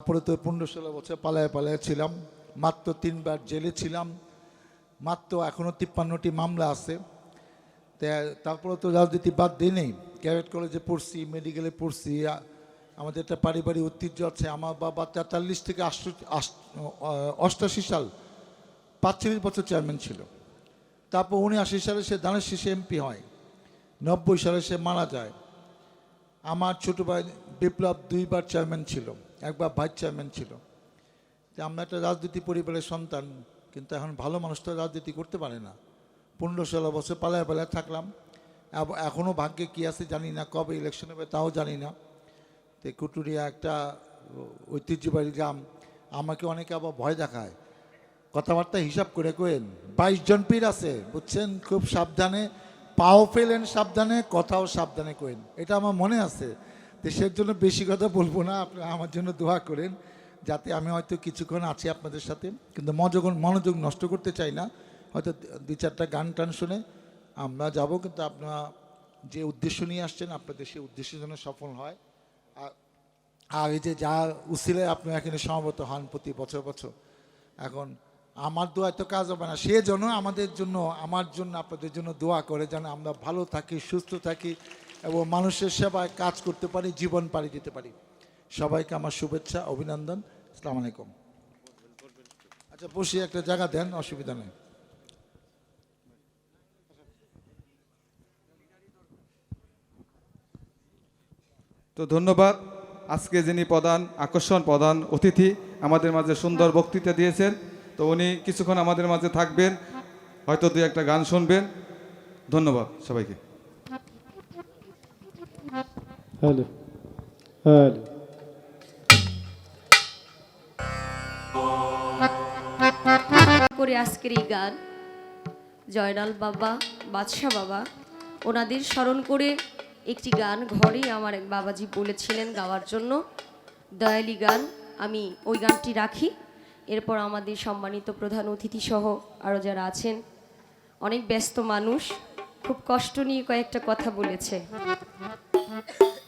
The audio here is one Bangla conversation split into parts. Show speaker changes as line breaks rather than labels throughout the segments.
তারপরে তো পনেরো ষোলো বছর পালায় পালায় ছিলাম। মাত্র তিনবার জেলে ছিলাম। মাত্র এখনও তিপ্পান্নটি মামলা আছে। তারপরে তো রাজনীতি বাদ দিই নেই ক্যারেট কলেজে পড়ছি, মেডিকেলে পড়ছি। আমাদের একটা পারিবারিক ঐতিহ্য আছে। আমার বাবা তেতাল্লিশ থেকে অষ্টাশি সাল পাঁচচল্লিশ বছর চেয়ারম্যান ছিল। তারপর উনআশি সালে সে দানের শীষে এমপি হয়। নব্বই সালে সে মারা যায়। আমার ছোটো ভাই বিপ্লব দুইবার চেয়ারম্যান ছিল। একবার ভাইস চেয়ারম্যান ছিল। যে আমরা একটা রাজনীতি পরিবারের সন্তান, কিন্তু এখন ভালো মানুষ তো রাজনীতি করতে পারে না। পনেরো ষোলো বছর পালায় পালায় থাকলাম। এখনও ভাগ্যে কী আছে জানি না, কবে ইলেকশন হবে তাও জানি না। তো কুটুরিয়া একটা ঐতিহ্যবাহী গ্রাম, আমাকে অনেকে আবার ভয় দেখায়। কথাবার্তা হিসাব করে কোয়েন বাইশ জন পীর আছে, বুঝছেন? খুব সাবধানে, পাও ফেলেন সাবধানে, কথাও সাবধানে কোয়েন এটা আমার মনে আছে। দেশের জন্য বেশি কথা বলব না আপনারা আমার জন্য দোয়া করেন, যাতে আমি হয়তো কিছুক্ষণ আছি আপনাদের সাথে, কিন্তু মনোযোগ মনোযোগ নষ্ট করতে চাই না। হয়তো দুই চারটা গান টান শুনে আমরা যাব, কিন্তু আপনারা যে উদ্দেশ্য নিয়ে আসছেন, আপনাদের সেই উদ্দেশ্য যেন সফল হয়। আর এই যে যা উসিলে আপনি এখানে সমবেত হন প্রতি বছর বছর, এখন আমার দোয়া তো কাজ হবে না, সে যেন আমাদের জন্য, আমার জন্য আপনাদের জন্য দোয়া করে, যেন আমরা ভালো থাকি, সুস্থ থাকি এবং মানুষের সেবায় কাজ করতে পারি, জীবন পাড়ি দিতে পারি। সবাইকে আমার শুভেচ্ছা, অভিনন্দন। আসসালামু আলাইকুম। আচ্ছা বসে, একটা জায়গা দেন, অসুবিধা নেই।
তো ধন্যবাদ। আজকে যিনি প্রধান, আকর্ষণ প্রধান অতিথি আমাদের মাঝে সুন্দর বক্তৃতা দিয়েছেন, তো উনি কিছুক্ষণ আমাদের মাঝে থাকবেন, হয়তো দুই একটা গান শুনবেন। ধন্যবাদ সবাইকে।
হ্যালো
করে আজকের এই গান। জয়নাল বাবা, বাদশাহ বাবা, ওনাদের স্মরণ করে একটি গান ঘরেই আমার এক বাবাজি বলেছিলেন গাওয়ার জন্য। দয়ালি গান, আমি ওই গানটি রাখি। এরপর আমাদের সম্মানিত প্রধান অতিথি সহ আরও যারা আছেন, অনেক ব্যস্ত মানুষ, খুব কষ্ট নিয়ে কয়েকটা কথা বলেছে।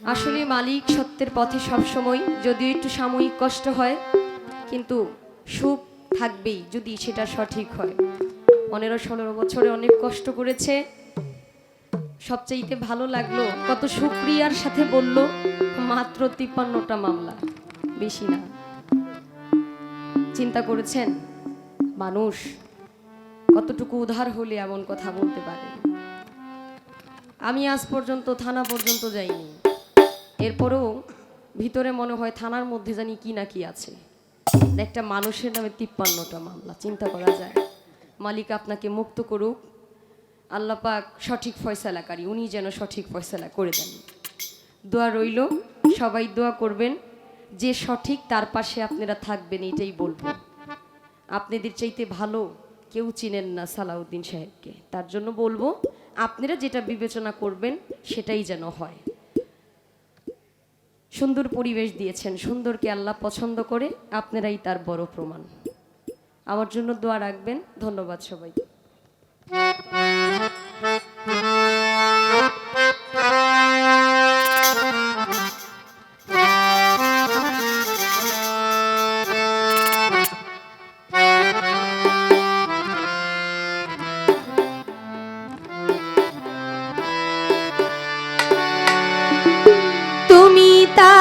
আসলে মালিক সত্যের পথে সবসময়, যদিও একটু সাময়িক কষ্ট হয়, কিন্তু সুখ থাকবেই যদি সেটা সঠিক হয়। পনেরো ষোলো বছরে অনেক কষ্ট করেছে। সবচাইতে ভালো লাগল কত সুপ্রিয়ার সাথে বলল, মাত্র তিপ্পান্নটা মামলা, বেশি না। চিন্তা করেছেন, মানুষ কতটুকু উধার হলে এমন কথা বলতে পারে? আমি আজ পর্যন্ত থানা পর্যন্ত যাইনি। এরপরেও ভিতরে মনে হয় থানার মধ্যে জানি কি না কি আছে। একটা মানুষের নামে তিপ্পান্নটা মামলা, চিন্তা করা যায়। মালিক আপনাকে মুক্ত করুক। আল্লাহ পাক সঠিক ফয়সালাকারী উনি যেন সঠিক ফয়সালা করে দেন। দোয়া রইল, সবাই দোয়া করবেন। যে সঠিক, তার পাশে আপনারা থাকবেন, এটাই বলব। আপনাদের চাইতে ভালো কেউ চিনেন না সালাউদ্দিন সাহেবকে। তার জন্য বলব, আপনারা যেটা বিবেচনা করবেন, সেটাই যেন হয়। সুন্দর পরিবেশ দিয়েছেন, সুন্দরকে আল্লাহ পছন্দ করে, আপনারাই তার বড় প্রমাণ। আমার জন্য দোয়া রাখবেন, ধন্যবাদ সবাই তুমি tá